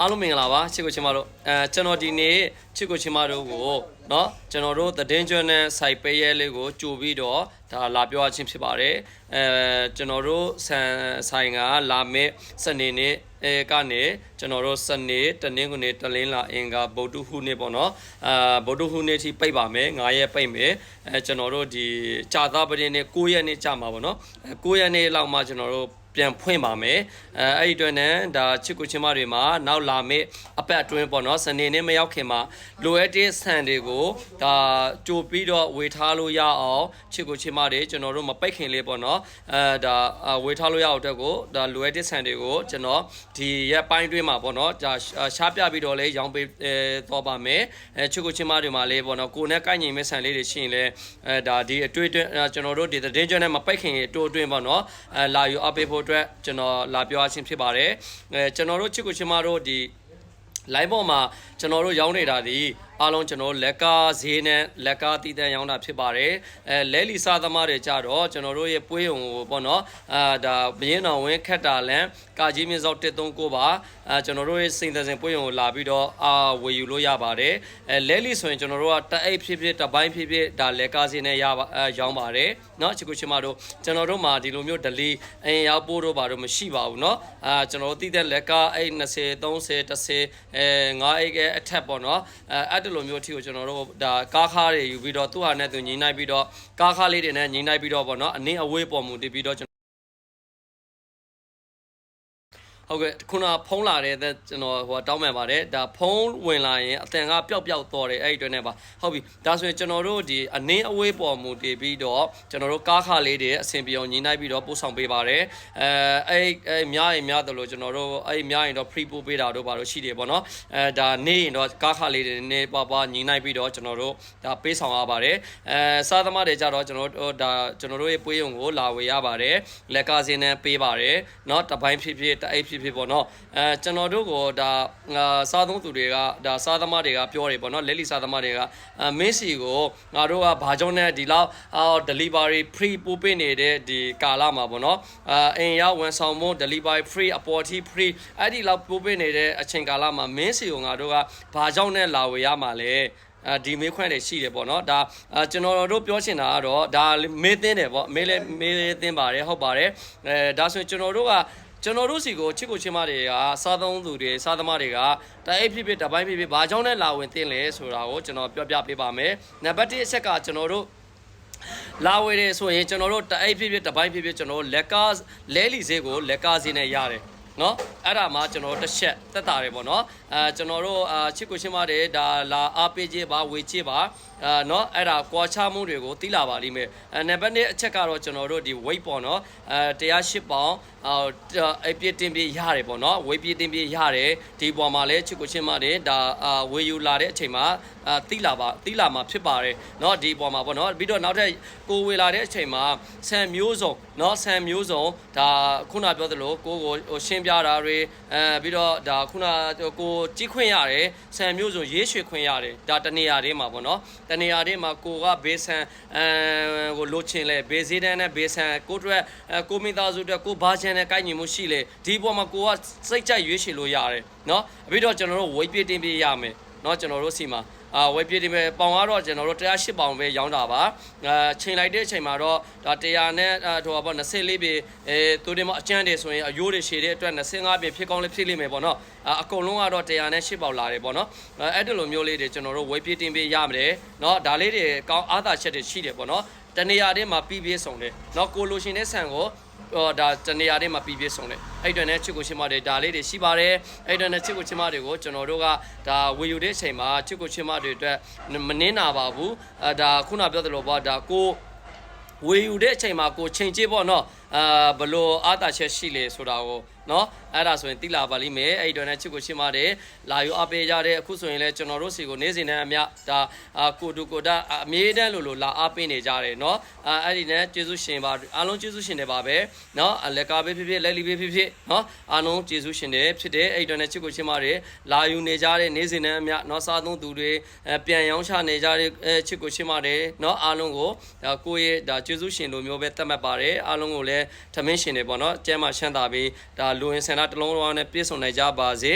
အားလုံးမင်္ဂလာပါချစ်ကိုချင်းမတို့အဲကျွန်တော်ဒီနေ့ချစ်ကိုချင်းမတို့ကိုเนาะကျွန်တော်တို့သတင်းကျွမ်းတဲ့ site ပေးရဲလေးကိုကြိုပြီးတော့ဒါလာပြောရချင်းဖြစ်ပါတယ်အဲကျွန်တော်တို့ဆန်ဆိုင်ကလာမဲ့စနေနေ့အဲကနေကျွန်တော်တို့စနေတနင်္ဂနွေတလင်းလာအင်္ဂါဗုဒ္ဓဟူးနေ့ပေါ့နော်အာဗုဒ္ဓဟူးနေ့ထိပိတ်ပါမယ်9ရက်ပိတ်မယ်အဲကျွန်တော်တို့ဒီကြာသားပရင်နေ့9ရက်နေ့ကြာမှာပေါ့နော်အဲ9ရက်နေ့လောက်မှကျွန်တော်တို့ ပြန်ဖွင့်ပါမယ်အဲအဲ့ဒီအတွက်နဲ့ဒါချစ်ကိုချင်းမတွေမှာနောက်လာမယ့်အပတ်အတွင်းပေါ့နော်စနေနေ့မရောက်ခင်မှာလိုအပ်တဲ့ဆန်တွေကိုဒါကြိုပြီးတော့ဝေထားလို့ရအောင်ချစ်ကိုချင်းမတွေကျွန်တော်တို့မပိတ်ခင်လေးပေါ့နော်အဲဒါဝေထားလို့ရအောင်အတွက်ကိုဒါလိုအပ်တဲ့ဆန်တွေကိုကျွန်တော်ဒီရက်ပိုင်းတွင်းမှာပေါ့နော်ဒါရှားပြပြီးတော့လဲရောင်းပေးတော့ပါမယ်အဲချစ်ကိုချင်းမတွေမှာလေးပေါ့နော်ကိုနဲ့ကိုက်ညီမဲ့ဆန်လေးတွေရှိရင်လဲအဲဒါဒီအတွေ့အတွေ့ကျွန်တော်တို့ဒီသတင်းကျွမ်းနဲ့မပိတ်ခင်အတူအတွင်းပေါ့နော်အဲလာယူအပ်ပေးဖို့အတွက်ကျွန်တော်လာပြောရချင်းဖြစ်ပါတယ်အဲကျွန်တော်တို့ချစ်ကိုချင်းမတို့ဒီ line ပေါ်မှာကျွန်တော်တို့ရောင်းနေတာဒီအားလုံးကျွန်တော်တို့လက်ကားဈေးနဲ့လက်ကားတည်တံ့ရောင်းတာဖြစ်ပါတယ်အဲလဲလီစားသမားတွေကြတော့ကျွန်တော်တို့ရဲ့ပွဲုံကိုပေါ့နော်အာဒါဘရင်တော်ဝင်းခက်တာလန်ကာကြီးမြင့်စောက်139ပါအဲကျွန်တော်တို့ရဲ့စိန်သက်စင်ပွဲုံကိုလာပြီးတော့အာဝယ်ယူလို့ရပါတယ်အဲလဲလီဆိုရင်ကျွန်တော်တို့ကတအိတ်ဖြစ်ဖြစ်တပိုင်းဖြစ်ဖြစ်ဒါလက်ကားဈေးနဲ့ရပါအဲရောင်းပါတယ်เนาะချစ်ကိုချင်းမတို့ကျွန်တော်တို့မှာဒီလိုမျိုးဒလီအရင်ရောက်ပို့တော့ပါတော့မရှိပါဘူးเนาะအာကျွန်တော်တို့တည်တဲ့လက်ကားအဲ့20 30 10အဲ9အိတ်ကအထက်ပေါ့เนาะအဲအဲ့ ဒီလိုမျိုးအထီကိုကျွန်တော်တို့ဒါကားခါတွေယူပြီးတော့သူ့ဟာနဲ့သူညီနိုင်ပြီးတော့ကားခါလေးတွေနဲ့ညီနိုင်ပြီးတော့ပေါ့နော်အနည်းအဝေးပုံမူတည်ပြီးတော့ ဟုတ်ကဲ့ခုနဖုံးလာတဲ့ကျွန်တော်ဟိုတောင်းပန်ပါတယ်ဒါဖုံးဝင်လာရင်အတန်ကပျောက်ပျောက်တော်တယ်အဲ့ဒီအတွက်နဲ့ပါဟုတ်ပြီဒါဆိုရင်ကျွန်တော်တို့ဒီအနည်းအဝေးပေါ်မူတည်ပြီးတော့ကျွန်တော်တို့ကားခါလေးတွေအဆင်ပြေအောင်ညီနိုင်ပြီးတော့ပို့ဆောင်ပေးပါတယ်အဲအဲ့အဲ့များရင်များတယ်လို့ကျွန်တော်တို့အဲ့များရင်တော့ free ပို့ပေးတာတို့ပါတော့ရှိတယ်ပေါ့နော်အဲဒါနေရင်တော့ကားခါလေးတွေနေပါပါညီနိုင်ပြီးတော့ကျွန်တော်တို့ဒါပေးဆောင်ရပါတယ်အဲစားသမားတွေကြတော့ကျွန်တော်တို့ဒါကျွန်တော်တို့ရဲ့ပွေးရုံကိုလာဝေရပါတယ်လက်ကားစင်းနဲ့ပေးပါတယ်เนาะတပိုင်းဖြစ်ဖြစ်တအိတ်ဖြစ် စ်ဖြစ်ပေါ့နော်အဲကျွန်တော်တို့ကိုဒါစားသုံးသူတွေကဒါစားသမားတွေကပြောတယ်ပေါ့နော်လက်လီစားသမားတွေကအဲမင်းစီကိုငါတို့ကဘာကြောင့်လဲဒီလောက်အာ delivery free ပို့ပေးနေတဲ့ဒီကာလမှာပေါ့နော်အာအိမ်ရောက်ဝန်ဆောင်မှု delivery free အပေါ်ထိ free အဲ့ဒီလောက်ပို့ပေးနေတဲ့အချိန်ကာလမှာမင်းစီကိုငါတို့ကဘာကြောင့်လဲလာဝေရမှာလဲအဲဒီမေးခွန်းတွေရှိတယ်ပေါ့နော်ဒါကျွန်တော်တို့ပြောချင်တာကတော့ဒါမေးသင်းတယ်ပေါ့မေးလဲမေးသင်းပါတယ်ဟုတ်ပါတယ်အဲဒါဆိုရင်ကျွန်တော်တို့က ကျွန်တော်တို့စီကိုချစ်ကိုချင်းမတွေကစားသုံးသူတွေစားသမားတွေကတအိတ်ဖြစ်ဖြစ်တပိုင်းဖြစ်ဖြစ်ဘာကြောင့်လဲလာဝင်သင်လဲဆိုတာကိုကျွန်တော်ပြောပြပေးပါမယ်နံပါတ်1အချက်ကကျွန်တော်တို့လာဝယ်တယ်ဆိုရင်ကျွန်တော်တို့တအိတ်ဖြစ်ဖြစ်တပိုင်းဖြစ်ဖြစ်ကျွန်တော်တို့လက်ကားလဲလီဈေးကိုလက်ကားဈေးနဲ့ရတယ်နော် အဲ့ဒါမှကျွန်တော်တစ်ချက်သက်တာတယ်ပေါ့နော်အဲကျွန်တော်တို့အာချစ်ကိုရှင်းပါတယ်ဒါလာအားပေးခြင်းပါဝေခြင်းပါအာနော်အဲ့ဒါကွာခြားမှုတွေကိုသိလာပါလိမ့်မယ်အဲနံပါတ်1အချက်ကတော့ကျွန်တော်တို့ဒီ weight ပေါ့နော်အဲ108ပေါင်အာအပြည့်တင်ပြရတယ်ပေါ့နော်ဝေးပြည့်တင်ပြရတယ်ဒီပေါ်မှာလည်းချစ်ကိုရှင်းပါတယ်ဒါအာဝေယူလာတဲ့အချိန်မှာအာသိလာပါသိလာမှာဖြစ်ပါတယ်နော်ဒီပေါ်မှာပေါ့နော်ပြီးတော့နောက်ထပ်ကိုဝေလာတဲ့အချိန်မှာဆန်မျိုးစုံနော်ဆန်မျိုးစုံဒါခုနပြောသလိုကိုကိုရှင်းပြတာတွေအဲပြီးတော့ဒါခုနကိုကြီးခွင့်ရတယ်ဆန်မျိုးစုံရေးရွှေခွင့်ရတယ်ဒါတနေရာလေးမှာပေါ့နော်တနေရာလေးမှာကိုကဘေးဆန်အဲကိုလိုချင်လဲဘေးစည်းတန်းနဲ့ဘေးဆန်ကိုအတွက်ကိုမိသားစုအတွက်ကိုဘာချန်နဲ့ကိုက်ညီမှုရှိလေဒီပေါ်မှာကိုကစိတ်ကြိုက်ရွေးချယ်လို့ရတယ်နော်ပြီးတော့ကျွန်တော်တို့ဝိတ်ပြတင်ပြရမယ်နော်ကျွန်တော်တို့စီမှာအာဝယ်ပြဒီမဲ့ပေါင်ကတော့ကျွန်တော်တို့108ပေါင်ပဲရောင်းတာပါအာချိန်လိုက်တဲ့အချိန်မှာတော့ဒါ100နဲ့ဟိုပါပေါ့24ပြီအဲသူတွေမအကျန်းတယ်ဆိုရင်အယိုးတွေရှည်တဲ့အတွက်25ပြီဖြစ်ကောင်းလေးဖြစ်လိမ့်မယ်ပေါ့နော်အာအကုန်လုံးကတော့100နဲ့8ပေါင်လာတယ်ပေါ့နော်အဲ့ဒီလိုမျိုးလေးတွေကျွန်တော်တို့ဝယ်ပြတင်ပြရမယ်နော်ဒါလေးတွေကောင်းအားသာချက်တွေရှိတယ်ပေါ့နော်တနေရာတွေမှာပြီးပြေးဆုံးတယ်နော်ကိုလိုရှင်တဲ့ဆန်ကို ဟောဒါတနေရာတွေမှာပြီးပြည့်စုံတယ်အဲ့အတွက်နဲ့ချစ်ကိုချင်းမတွေဒါလေးတွေရှိပါတယ်အဲ့အတွက်နဲ့ချစ်ကိုချင်းမတွေကိုကျွန်တော်တို့ကဒါဝေယူတဲ့အချိန်မှာချစ်ကိုချင်းမတွေအတွက်မနှင်းနာပါဘူးအဲဒါခုနပြောသလိုပေါ့ဒါကိုဝေယူတဲ့အချိန်မှာကိုချိန်ကြည့်ပေါ့နော် အာဘလို့အားတာချက်ရှိလေဆိုတာကိုနော်အဲ့ဒါဆိုရင်တိလာပါလိမ့်မယ်အဲ့ဒီတော့လည်းချစ်ကိုရှင်းပါတယ်လာယူအပေးကြတဲ့အခုဆိုရင်လည်းကျွန်တော်တို့စီကိုနေ့စဉ်နဲ့အမျှဒါအာကိုတူကိုတာအမြဲတမ်းလို့လို့လာအပေးနေကြတယ်နော်အာအဲ့ဒီနဲ့ကျေးဇူးရှင်ပါအားလုံးကျေးဇူးရှင်တွေပါပဲနော်လက်ကားပဲဖြစ်ဖြစ်လက်လီပဲဖြစ်ဖြစ်နော်အားလုံးကျေးဇူးရှင်တွေဖြစ်တယ်အဲ့ဒီတော့လည်းချစ်ကိုရှင်းပါတယ်လာယူနေကြတဲ့နေ့စဉ်နဲ့အမျှနော်စားသုံးသူတွေပြန်ရောင်းချနေကြတဲ့ချစ်ကိုရှင်းပါတယ်နော်အားလုံးကိုဒါကိုယ့်ရဲ့ဒါကျေးဇူးရှင်လိုမျိုးပဲသတ်မှတ်ပါတယ်အားလုံးကိုလည်းထမင်းရှင်တွေပေါ့နော်ကျဲမှာရှမ်းသာပြီးဒါလူဝင်ဆန္ဒတစ်လုံးလုံးနဲ့ပြည့်စုံနိုင်ကြပါစေ